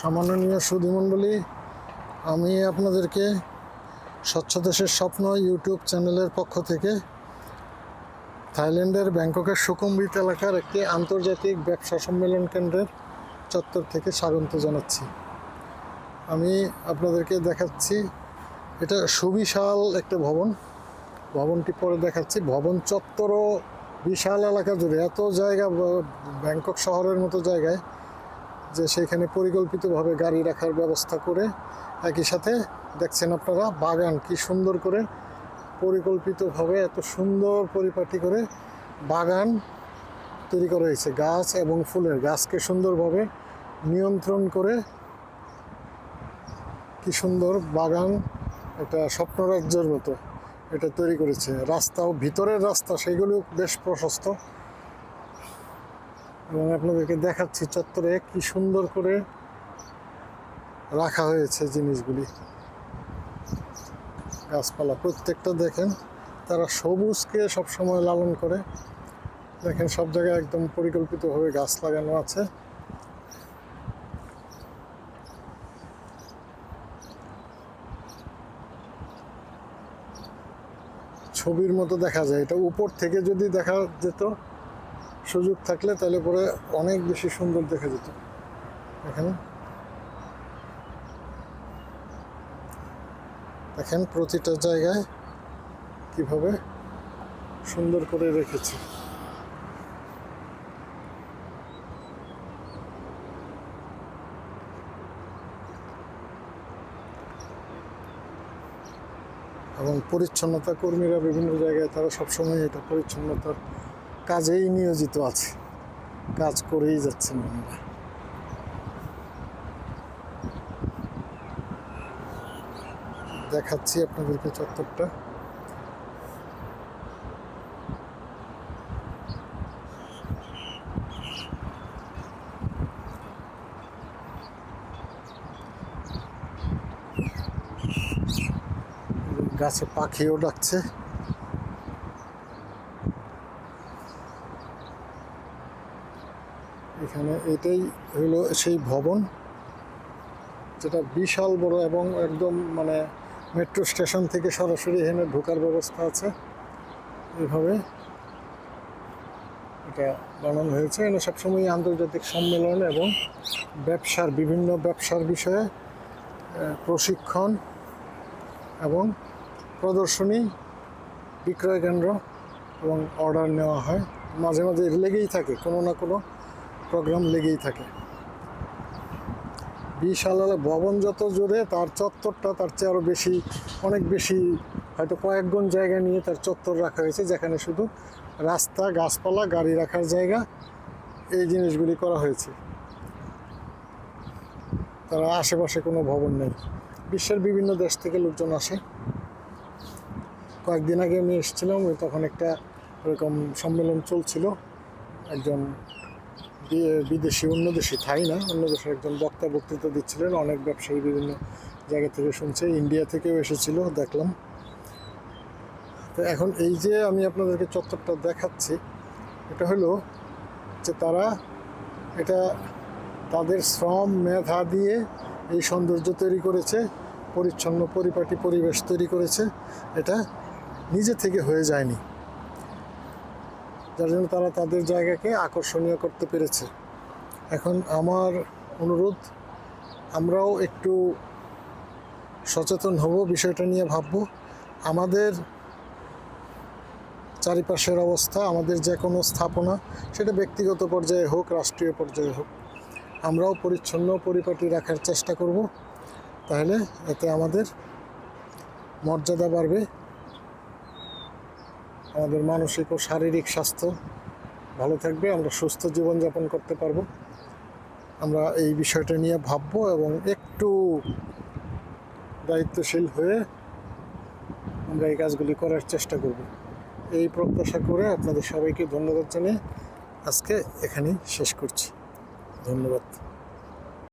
সম্মাননীয় সুধীমণ্ডলী, আমি আপনাদেরকে স্বচ্ছ দেশের স্বপ্ন ইউটিউব চ্যানেলের পক্ষ থেকে থাইল্যান্ডের ব্যাংককের সুকুম্বিত এলাকার একটি আন্তর্জাতিক ব্যবসা সম্মেলন কেন্দ্রের চত্বর থেকে স্বাগত জানাচ্ছি। আমি আপনাদেরকে দেখাচ্ছি, এটা সুবিশাল একটা ভবন। ভবনটি পরে দেখাচ্ছি, ভবন চত্বরও বিশাল এলাকা জুড়ে। এত জায়গা, ব্যাংকক শহরের মতো জায়গায় যে সেখানে পরিকল্পিতভাবে গাড়ি রাখার ব্যবস্থা করে একই সাথে দেখছেন আপনারা, বাগান কি সুন্দর করে পরিকল্পিতভাবে এত সুন্দর পরিপাটি করে বাগান তৈরি করা হয়েছে, গাছ এবং ফুলের গাছকে সুন্দরভাবে নিয়ন্ত্রণ করে কি সুন্দর বাগান, একটা স্বপ্নরাজ্যের মতো এটা তৈরি করেছে। রাস্তাও ভিতরের রাস্তা, সেগুলো বেশ প্রশস্ত। এবং আপনাদেরকে দেখাচ্ছি চত্বরে কি সুন্দর করে রাখা হয়েছে জিনিসগুলি। গাছপালা প্রত্যেকটা দেখেন, তারা সবুজকে সবসময় লালন করে। দেখেন সব জায়গায় একদম পরিকল্পিতভাবে গাছ লাগানো আছে। ছবির মতো দেখা যায়, এটা উপর থেকে যদি দেখা যেত সুযোগ থাকলে তাহলে পরে অনেক বেশি সুন্দর দেখা যেত। এখানে। দেখেন প্রতিটা জায়গায় কীভাবে সুন্দর করে রেখেছে। এবং পরিচ্ছন্নতা কর্মীরা বিভিন্ন জায়গায় তারা সবসময় এটা পরিচ্ছন্নতার কাজেই নিয়োজিত আছে। কাজ করেই যাচ্ছেন ওনারা দেখাচ্ছি আপনাদেরকে চত্বরটা। গাছে পাখিও ডাকছে। এখানে এটাই হলো সেই ভবন, যেটা বিশাল বড় এবং একদম মানে মেট্রো স্টেশন থেকে সরাসরি এখানে ঢোকার ব্যবস্থা আছে। এইভাবে এটা বানানো হয়েছে। এখানে সবসময় আন্তর্জাতিক সম্মেলন এবং ব্যবসার, বিভিন্ন ব্যবসার বিষয়ে প্রশিক্ষণ এবং প্রদর্শনী, বিক্রয় কেন্দ্র এবং অর্ডার নেওয়া হয়। মাঝে মাঝে লেগেই থাকে, কোনো না কোনো প্রোগ্রাম লেগেই থাকে। বিশাল ভবন যত জোরে, তার চত্বরটা তার চেয়ে আরও বেশি, অনেক বেশি, হয়তো কয়েকগুণ জায়গা নিয়ে তার চত্বর রাখা হয়েছে, যেখানে শুধু রাস্তা, গাছপালা, গাড়ি রাখার জায়গা, এই জিনিসগুলি করা হয়েছে। তার আশেপাশে কোনো ভবন নেই। বিশ্বের বিভিন্ন দেশ থেকে লোকজন আসে। কয়েকদিন আগে আমি এসেছিলাম তখন একটা ওরকম সম্মেলন চলছিল। একজন বিদেশি, অন্য দেশে থাই না? অন্য দেশে একজন বক্তা বক্তৃতা দিচ্ছিলেন, অনেক ব্যবসায়ী বিভিন্ন জায়গা থেকে শুনছে, ইন্ডিয়া থেকেও এসেছিল, দেখলাম। তো এখন এই যে আমি আপনাদেরকে চত্বরটা দেখাচ্ছি, এটা হলো যে তারা এটা তাদের শ্রম মেধা দিয়ে এই সৌন্দর্য তৈরি করেছে, পরিচ্ছন্ন, পরিপাটি পরিবেশ তৈরি করেছে। এটা নিজে থেকে হয়ে যায়নি। যার জন্য তারা তাদের জায়গাকে আকর্ষণীয় করতে পেরেছে। এখন আমার অনুরোধ, আমরাও একটু সচেতন হব, বিষয়টা নিয়ে ভাবব। আমাদের চারিপাশের অবস্থা, আমাদের যে কোনো স্থাপনা, সেটা ব্যক্তিগত পর্যায়ে হোক, রাষ্ট্রীয় পর্যায়ে হোক, আমরাও পরিচ্ছন্ন, পরিপাটি রাখার চেষ্টা করব। তাহলে এতে আমাদের মর্যাদা বাড়বে। আমাদের মানসিক ও শারীরিক স্বাস্থ্য ভালো থাকবে, আমরা সুস্থ জীবনযাপন করতে পারব। আমরা এই বিষয়টা নিয়ে ভাববো এবং একটু দায়িত্বশীল হয়ে আমরা এই কাজগুলি করার চেষ্টা করব। এই প্রত্যাশা করে আপনাদের সবাইকে ধন্যবাদ জানিয়ে আজকে এখানেই শেষ করছি। ধন্যবাদ।